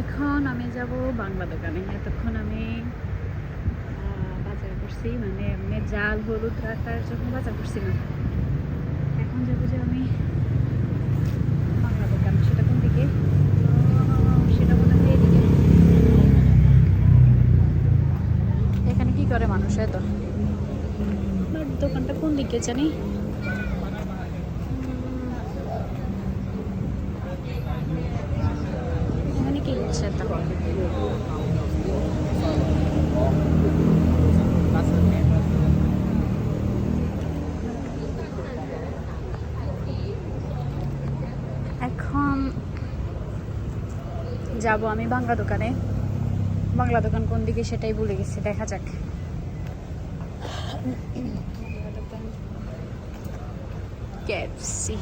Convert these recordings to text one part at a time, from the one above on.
এখন আমি যাব বাংলা দোকানে। এতক্ষণ আমি বাজার করছি। মানে এমনি জাল, হলুদ রাখার জন্য বাজার করছি না এখন যাব যে আমি বাংলা দোকান। সেটা কোন দিকে? সেটা মনে হয় এদিকে। এখানে কি করে মানুষ এত? দোকানটা কোন দিকে জানি এখানে কি হচ্ছে এখন যাব আমি বাংলা দোকানে। বাংলা দোকান কোন দিকে সেটাই ভুলে গেছি দেখা যাক। কেএফসি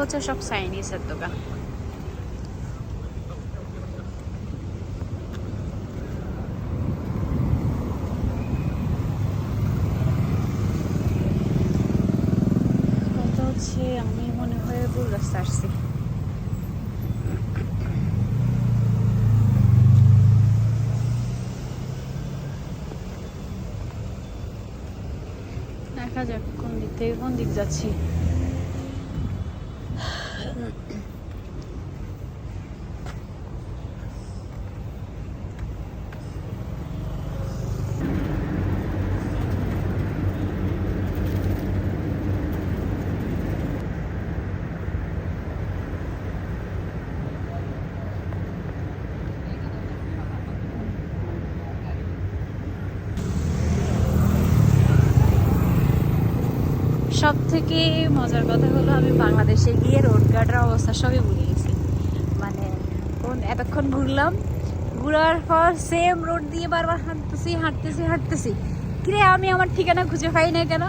হচ্ছে সব চাইনিজের দোকান। আমি মনে হয় ভুল দেখা যাক কোন দিক থেকে কোন দিক যাচ্ছি। সব থেকে মজার কথা হলো আমি বাংলাদেশে গিয়ে রোড গার্ডের অবস্থা সবই ভুলে গেছি। মানে কোন এতক্ষণ ঘুরলাম, ঘুরার পর সেম রোড দিয়ে বারবার হাঁটতেছি হাঁটতেছি হাঁটতেছি। কিরে, আমি আমার ঠিকানা খুঁজে পাই না কেন?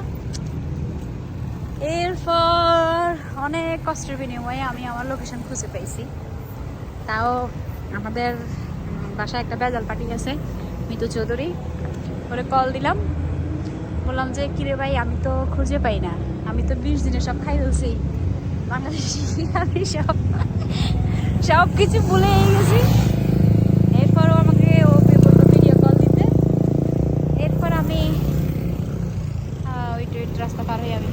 এরপর অনেক কষ্টের বিনিময়ে আমি আমার লোকেশন খুঁজে পেয়েছি তাও আমাদের বাসায় একটা বেজাল পার্টি আছে, মিতু চৌধুরী। ওরে কল দিলাম। বললাম যে, কিরে ভাই, আমি তো খুঁজে পাই না। আমি তো বিশ দিনে সব খাই ফেলছি। বাংলাদেশি আমি সব সব? কিছু ভুলে গেছি এরপরও আমাকে ও বলল ভিডিও কল দিতে এরপর আমি আহ, ওই ওই রাস্তা পার হয়ে আমি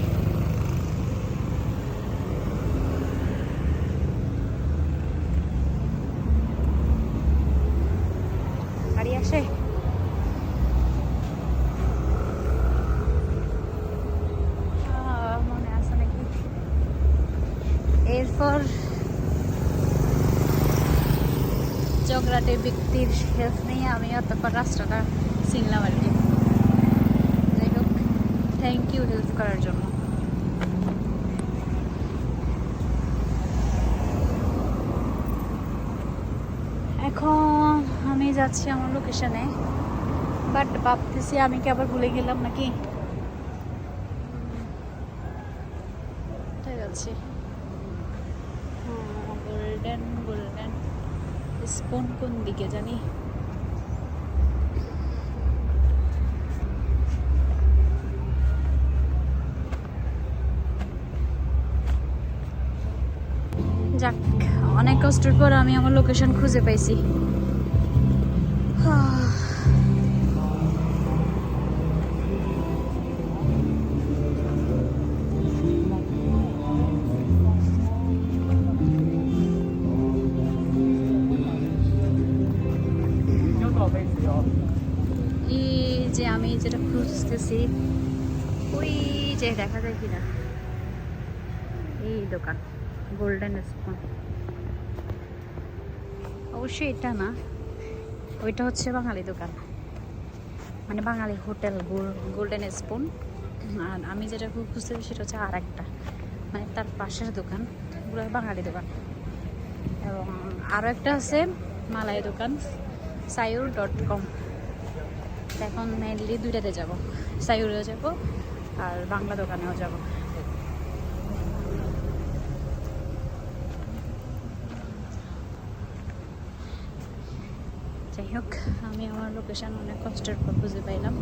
গাড়ি আসে আহ, মনে আছে নাকি এরপর চকরাটে ব্যক্তির হেল্প নিয়ে আমি অতপর রাস্তাটা চিনলাম আর কি। যাই হোক থ্যাংক ইউ হেল্প করার জন্য। এখন আমি যাচ্ছি আমার লোকেশনে বাট ভাবতেছি আমি কি আবার ভুলে গেলাম নাকি? যাচ্ছি গোল্ডেন গোল্ডেন স্পুন কোন দিকে জানি? যাক অনেক কষ্টের পর আমি আমার লোকেশন খুঁজে পাইছি। এই যে আমি যেটা খুঁজতেছি, ওই যে দেখা যায় কিনা? এই দোকান গোল্ডেন স্পুন অবশ্যই এটা না, ওইটা হচ্ছে বাঙালি দোকান। মানে বাঙালি হোটেল গোল্ডেন স্পুন আর আমি যেটা খুব খুঁজতেছি সেটা হচ্ছে আর একটা মানে তার পাশের দোকান পুরো বাঙালি দোকান। এবং আরও একটা আছে, মালাই দোকান। সায়ুর ডট কম এখন মেনলি দুইটাতে যাব। সায়ুরেও যাব আর বাংলা দোকানেও যাব। যাই হোক, আমি আমার লোকেশান অনেক কষ্টের পর খুঁজে পাইলাম।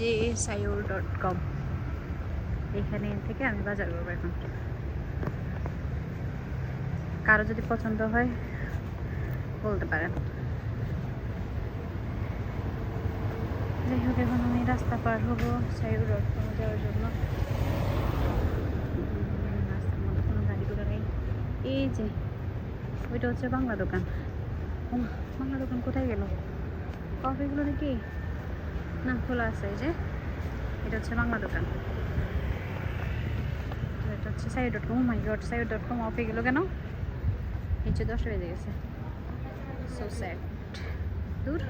যে সায়ুর ডট কম এখানে থেকে আমি বাজার করব এখন। কারও যদি পছন্দ হয়, বলতে পারেন যাই হোক, এখন আমি রাস্তা পার হব সাইওর রোড যাওয়ার জন্য। রাস্তার মধ্যে কোনো গাড়ি নেই। এই যে, ওইটা হচ্ছে বাংলা দোকান। বাংলা দোকান কোথায় গেল? কফিগুলো নাকি? না, খোলা আছে এই যে। এটা হচ্ছে বাংলা দোকান। হচ্ছে side dot com my god side dot com অফে গেলো কেন? নিচে দশ বেজে গেছে। সো স্যাড দূর?